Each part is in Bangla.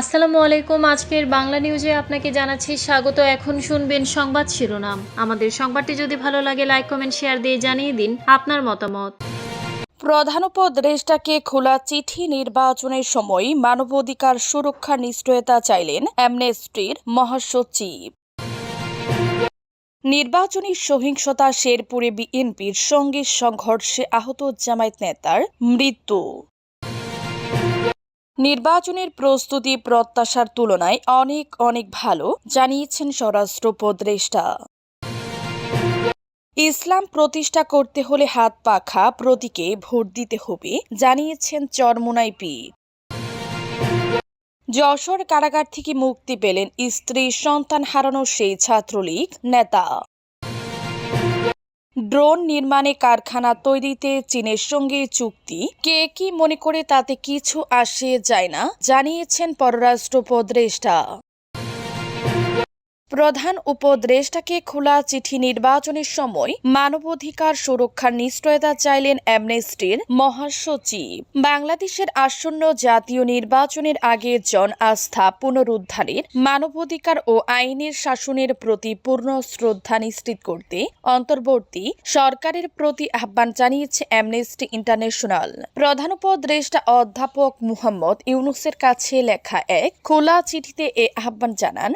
আসসালামু আলাইকুম। আজকের বাংলা নিউজে আপনাকে জানাচ্ছি স্বাগত। এখন শুনবেন সংবাদ শিরোনাম। আমাদের সংবাদটি যদি ভালো লাগে, লাইক, কমেন্ট, শেয়ার দিয়ে জানিয়ে দিন আপনার মতামত। প্রধান উপদেষ্টাকে খোলা চিঠি নির্বাচনের সময় মানবাধিকার সুরক্ষার নিশ্চয়তা চাইলেন অ্যামনেস্ট্রির মহাসচিব। নির্বাচনী সহিংসতা শেরপুরে বিএনপির সঙ্গে সংঘর্ষে আহত জামায়াত নেতার মৃত্যু। নির্বাচনের প্রস্তুতি প্রত্যাশার তুলনায় অনেক অনেক ভালো, জানিয়েছেন স্বরাষ্ট্র উপদেষ্টা ইসলাম প্রতিষ্ঠা করতে হলে হাত পাখা প্রতীকে ভোট দিতে হবে, জানিয়েছেন চরমোনাই পীর। যশোর কারাগার থেকে মুক্তি পেলেন স্ত্রী সন্তান হারানো সেই ছাত্রলীগ নেতা। ড্রোন নির্মাণে কারখানা তৈরিতে চীনের সঙ্গে চুক্তি। কে কি মনে করে তাতে কিছু আসে যায় না, জানিয়েছেন পররাষ্ট্র উপদেষ্টা প্রধান উপদেষ্টাকে খোলা চিঠি নির্বাচনের সময় মানবাধিকার সুরক্ষার নিশ্চয়তা চাইলেন অ্যামনেস্টির মহাসচিব। বাংলাদেশের আসন্ন জাতীয় নির্বাচনের আগে জন আস্থা পুনরুদ্ধারের মানবাধিকার ও আইনের শাসনের প্রতি পূর্ণ শ্রদ্ধা নিশ্চিত করতে অন্তর্বর্তী সরকারের প্রতি আহ্বান জানিয়েছে অ্যামনেস্টি ইন্টারন্যাশনাল। প্রধান উপদেষ্টা অধ্যাপক মুহাম্মদ ইউনুসের কাছে লেখা এক খোলা চিঠিতে এ আহ্বান জানান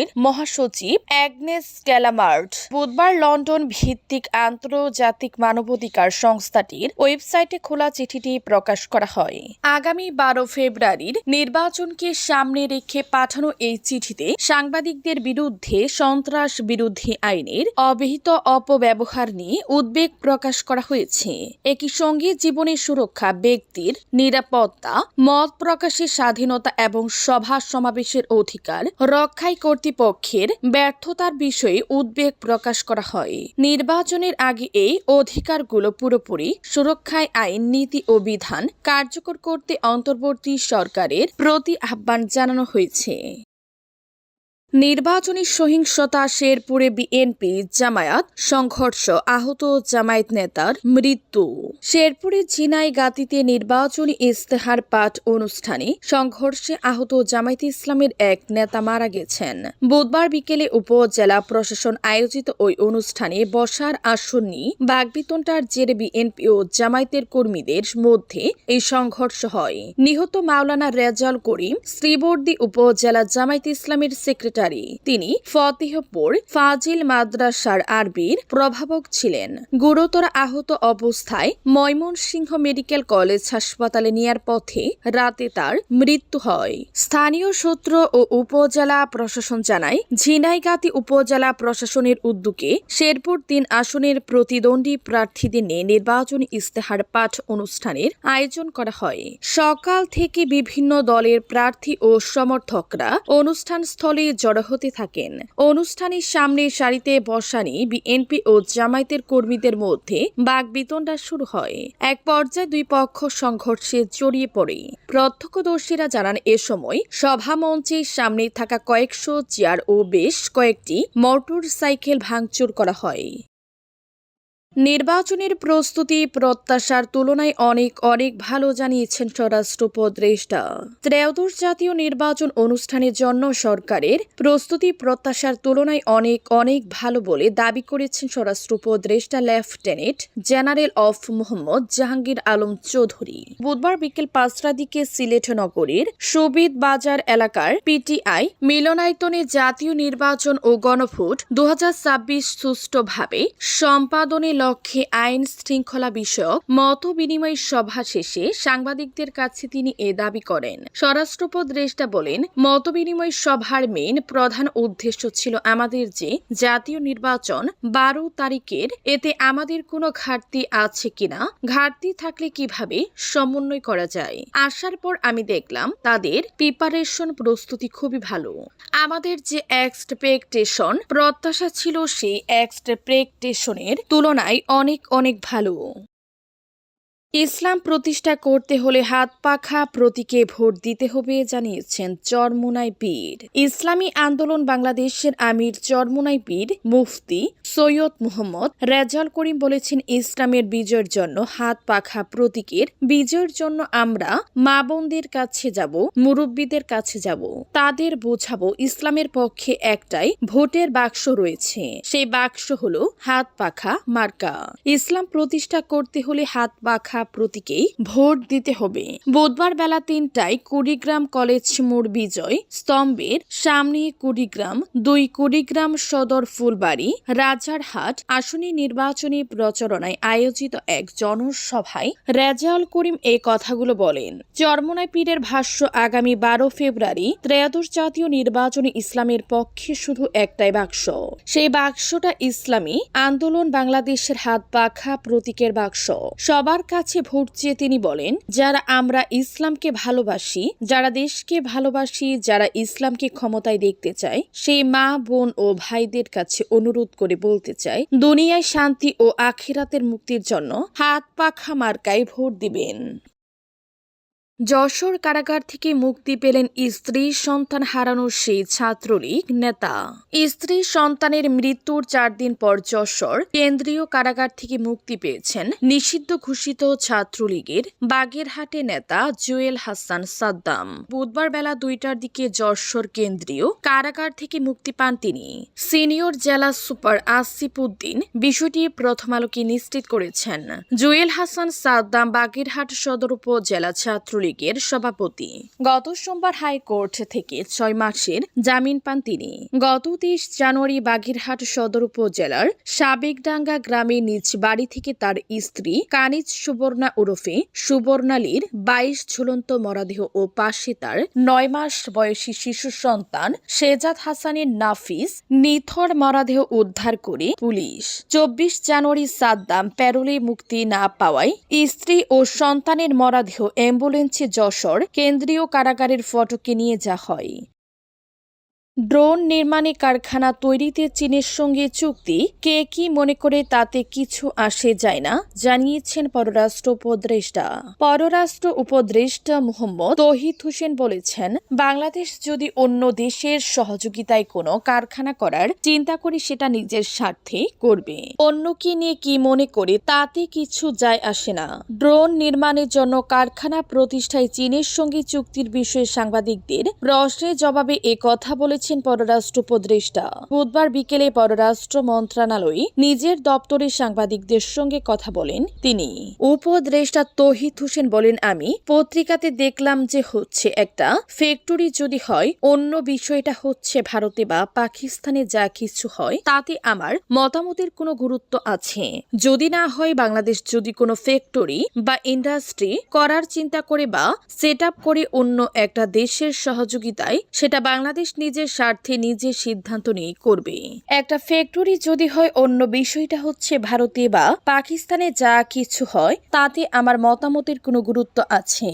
সংস্থাটির মহাসচিব অ্যাগনেস ক্যালামার্ট বুধবার লন্ডন ভিত্তিক আন্তর্জাতিক মানবাধিকার সংস্থাটির ওয়েবসাইটে খোলা চিঠিটি প্রকাশ করা হয়। আগামী বারো ফেব্রুয়ারির নির্বাচনকে সামনে রেখে পাঠানো এই চিঠিতে সাংবাদিকদের বিরুদ্ধে সন্ত্রাস বিরোধী আইনের অবিহিত অপব্যবহার নিয়ে উদ্বেগ প্রকাশ করা হয়েছে। একই সঙ্গে জীবনের সুরক্ষা, ব্যক্তির নিরাপত্তা, মত প্রকাশের স্বাধীনতা এবং সভা সমাবেশের অধিকার রক্ষায় কর্তৃপক্ষের ব্যর্থতার বিষয়ে উদ্বেগ প্রকাশ করা হয়। নির্বাচনের আগে এই অধিকারগুলো পুরোপুরি সুরক্ষায় আইন, নীতি ও বিধান কার্যকর করতে অন্তর্বর্তী সরকারের প্রতি আহ্বান জানানো হয়েছে। নির্বাচনী সহিংসতা শেরপুরে বিএনপি, জামায়াত, সংঘর্ষ, আহত জামায়াত নেতার মৃত্যু। শেরপুরে ঝিনাই গাতিতে নির্বাচনী ইস্তেহার পাঠ অনুষ্ঠানে সংঘর্ষে আহত জামায়াত ইসলামের এক নেতা মারা গেছেন। বুধবার বিকেলে উপজেলা প্রশাসন আয়োজিত ওই অনুষ্ঠানে বসার আসন্নি বাগবিতনটার জেরে বিএনপি ও জামায়াতের কর্মীদের মধ্যে এই সংঘর্ষ হয়। নিহত মাওলানা রেজাল করিম, শ্রীবর্দী উপজেলা জামায়াত ইসলামের সেক্রেটারি তিনি ফতেহপুর ফাজিল মাদ্রাসার আরবির প্রভাবক ছিলেন। গুরুতর আহত অবস্থায় ময়মনসিংহ মেডিকেল কলেজ হাসপাতালে নেয়ার পথে রাতে তার মৃত্যু হয়। স্থানীয় সূত্র ও উপজেলা প্রশাসন জানায়, ঝিনাইগাতি উপজেলা প্রশাসনের উদ্যোগে শেরপুর তিন আসনের প্রতিদ্বন্দ্বী প্রার্থীদের নিয়ে নির্বাচনী ইস্তেহার পাঠ অনুষ্ঠানের আয়োজন করা হয়। সকাল থেকে বিভিন্ন দলের প্রার্থী ও সমর্থকরা অনুষ্ঠান স্থলে জড়ো হতে থাকেন। অনুষ্ঠানের সামনে সারিতে বসানি বিএনপি ও জামায়াতের কর্মীদের মধ্যে বাগবিতণ্ডা শুরু হয়। এক পর্যায়ে দুই পক্ষ সংঘর্ষে জড়িয়ে পড়ে। প্রত্যক্ষদর্শীরা জানান, এ সময় সভা মঞ্চের সামনে থাকা কয়েকশো চেয়ার ও বেশ কয়েকটি মোটর সাইকেল ভাঙচুর করা হয়। নির্বাচনের প্রস্তুতি প্রত্যাশার তুলনায় অনেক অনেক ভালো জানিয়েছেন স্বরাষ্ট্র উপদেষ্টা। ত্রয়োদশ জাতীয় নির্বাচন অনুষ্ঠানের জন্য সরকারের প্রস্তুতি প্রত্যাশার তুলনায় অনেক অনেক ভালো বলে দাবি করেছেন স্বরাষ্ট্র উপদেষ্টা লেফটেন্যান্ট জেনারেল অফ মোহাম্মদ জাহাঙ্গীর আলম চৌধুরী। বুধবার বিকেল পাঁচটার দিকে সিলেট নগরীর সুবিদ বাজার এলাকার পিটিআই মিলনায়তনে জাতীয় নির্বাচন ও গণভোট দুহাজার ছাব্বিশ সুষ্ঠুভাবে সম্পাদনের লক্ষ্যে আইন শৃঙ্খলা বিষয়ক মত বিনিময় সভা শেষে সাংবাদিকদের কাছে তিনি এ দাবি করেন। স্বরাষ্ট্র উপদেষ্টা বলেন, মত বিনিময় সভার মেন প্রধান উদ্দেশ্য ছিল আমাদের যে জাতীয় নির্বাচন বারো তারিখের, এতে আমাদের কোনো ঘাটতি আছে কিনা, ঘাটতি থাকলে কীভাবে সমন্বয় করা যায়। আসার পর আমি দেখলাম তাদের প্রিপারেশন প্রস্তুতি খুবই ভালো। আমাদের যে এক্সপেকটেশন, প্রত্যাশা ছিল সেই এক্সপেকটেশনের তুলনায় অনেক অনেক ভালো। ইসলাম প্রতিষ্ঠা করতে হলে হাত পাখা প্রতীকে ভোট দিতে হবে, জানিয়েছেন চরমুনাই পীর। ইসলামী আন্দোলন বাংলাদেশের আমির চরমুনাই পীর মুফতি সৈয়দ মোহাম্মদ রেজাল করিম বলেছেন, ইসলামের বিজয়ের জন্য হাত পাখা প্রতীকের বিজয়ের জন্য আমরা মা বোনদের কাছে যাব, মুরব্বীদের কাছে যাব, তাদের বোঝাবো ইসলামের পক্ষে একটাই ভোটের বাক্স রয়েছে। সেই বাক্স হলো হাত পাখা মার্কা। ইসলাম প্রতিষ্ঠা করতে হলে হাত পাখা প্রতীকেই ভোট দিতে হবে। বুধবার বেলা তিনটায় কুড়িগ্রাম কলেজ মোড় বিজয় স্তম্ভের সামনে কুড়িগ্রাম, দুই কুড়িগ্রাম সদর ফুলবাড়ি রাজারহাট আসনে নির্বাচনী প্রচারণায় আয়োজিত এক জনসভায় রেজাউল করিম এই কথাগুলো বলেন, চরমনায় পীরের ভাষ্য, আগামী বারো ফেব্রুয়ারি ত্রয়োদশ জাতীয় নির্বাচনে ইসলামের পক্ষে শুধু একটাই বাক্স। সেই বাক্সটা ইসলামী, আন্দোলন বাংলাদেশের হাত পাখা প্রতীকের বাক্স। সবার কাছে ভোট চেয়ে তিনি বলেন, যারা আমরা ইসলামকে ভালোবাসি, যারা দেশকে ভালোবাসি, যারা ইসলামকে ক্ষমতায় দেখতে চায়, সেই মা, বোন ও ভাইদের কাছে অনুরোধ করে বলতে চাই দুনিয়ায় শান্তি ও আখিরাতের মুক্তির জন্য হাত পাখা মার্কায় ভোট দিবেন। যশোর কারাগার থেকে মুক্তি পেলেন স্ত্রী সন্তান হারানো সেই ছাত্রলীগ নেতা। স্ত্রী সন্তানের মৃত্যুর চার দিন পর যশোর কেন্দ্রীয় কারাগার থেকে মুক্তি পেয়েছেন নিষিদ্ধ ঘোষিত ছাত্রলীগের বাগেরহাটে নেতা জুয়েল হাসান সাদ্দাম। বুধবার বেলা দুইটার দিকে যশোর কেন্দ্রীয় কারাগার থেকে মুক্তি পান তিনি। সিনিয়র জেলা সুপার আসিফ উদ্দিন বিষয়টি প্রথম আলোকে নিশ্চিত করেছেন। জুয়েল হাসান সাদ্দাম বাগেরহাট সদর উপজেলা ছাত্রলীগের সভাপতি। গত সোমবার হাইকোর্ট থেকে ছয় মাসের জামিন পান তিনি। গত তেইশ জানুয়ারি বাগেরহাট সদর উপজেলার সাবেকডাঙ্গা গ্রামে নিজ বাড়ি থেকে তার স্ত্রী কানিজ সুবর্ণা ওরফে সুবর্ণালীর বাইশ ঝুলন্ত মরদেহ ও পাশে তার নয় মাস বয়সী শিশু সন্তান শেজাদ হাসানের নাফিস নিথর মরাদেহ উদ্ধার করে পুলিশ। চব্বিশ জানুয়ারি সাদ্দাম প্যারোলে মুক্তি না পাওয়ায় স্ত্রী ও সন্তানের মরাদেহ অ্যাম্বুলেন্সে যশোর কেন্দ্রীয় কারাগারের ফটকে নিয়ে যা হয়। ড্রোন নির্মাণে কারখানা তৈরিতে চীনের সঙ্গে চুক্তি। কে কি মনে করে তাতে কিছু আসে যায় না? জানিয়েছেন পররাষ্ট্র উপদেষ্টা। পররাষ্ট্র উপদেষ্টা মোহাম্মদ তহিদ হোসেন বলেছেন, বাংলাদেশ যদি অন্য দেশের সহযোগিতায় কোনো কারখানা করার চিন্তা করে সেটা নিজের স্বার্থে করবে। অন্য কি নিয়ে কি মনে করে তাতে কিছু যায় আসে না। ড্রোন নির্মাণের জন্য কারখানা প্রতিষ্ঠায় চীনের সঙ্গে চুক্তির বিষয়ে সাংবাদিকদের প্রশ্নের জবাবে এ কথা বলেছেন পররাষ্ট্র উপদেষ্টা। বুধবার বিকেলে পররাষ্ট্র মন্ত্রণালয়ে নিজের দপ্তরে সাংবাদিকদের সঙ্গে কথা বলেন তিনি। উপদেষ্টা তহিদ হোসেন বলেন, আমি পত্রিকাতে দেখলাম যে হচ্ছে একটা ফ্যাক্টরি যদি হয়, অন্য বিষয়টা হচ্ছে ভারতে বা পাকিস্তানে যা কিছু হয়, তাতে আমার মতামতের কোনো গুরুত্ব আছে। যদি না হয়, বাংলাদেশ যদি কোনো ফ্যাক্টরি বা ইন্ডাস্ট্রি করার চিন্তা করে বা সেট করে অন্য একটা দেশের সহযোগিতায়, সেটা বাংলাদেশ নিজের স্বার্থে নিজের সিদ্ধান্ত নিয়ে করবে। একটা ফ্যাক্টরি যদি হয়, অন্য বিষয়টা হচ্ছে ভারতে বা পাকিস্তানে যা কিছু হয়, তাতে আমার মতামতের কোনো গুরুত্ব আছে।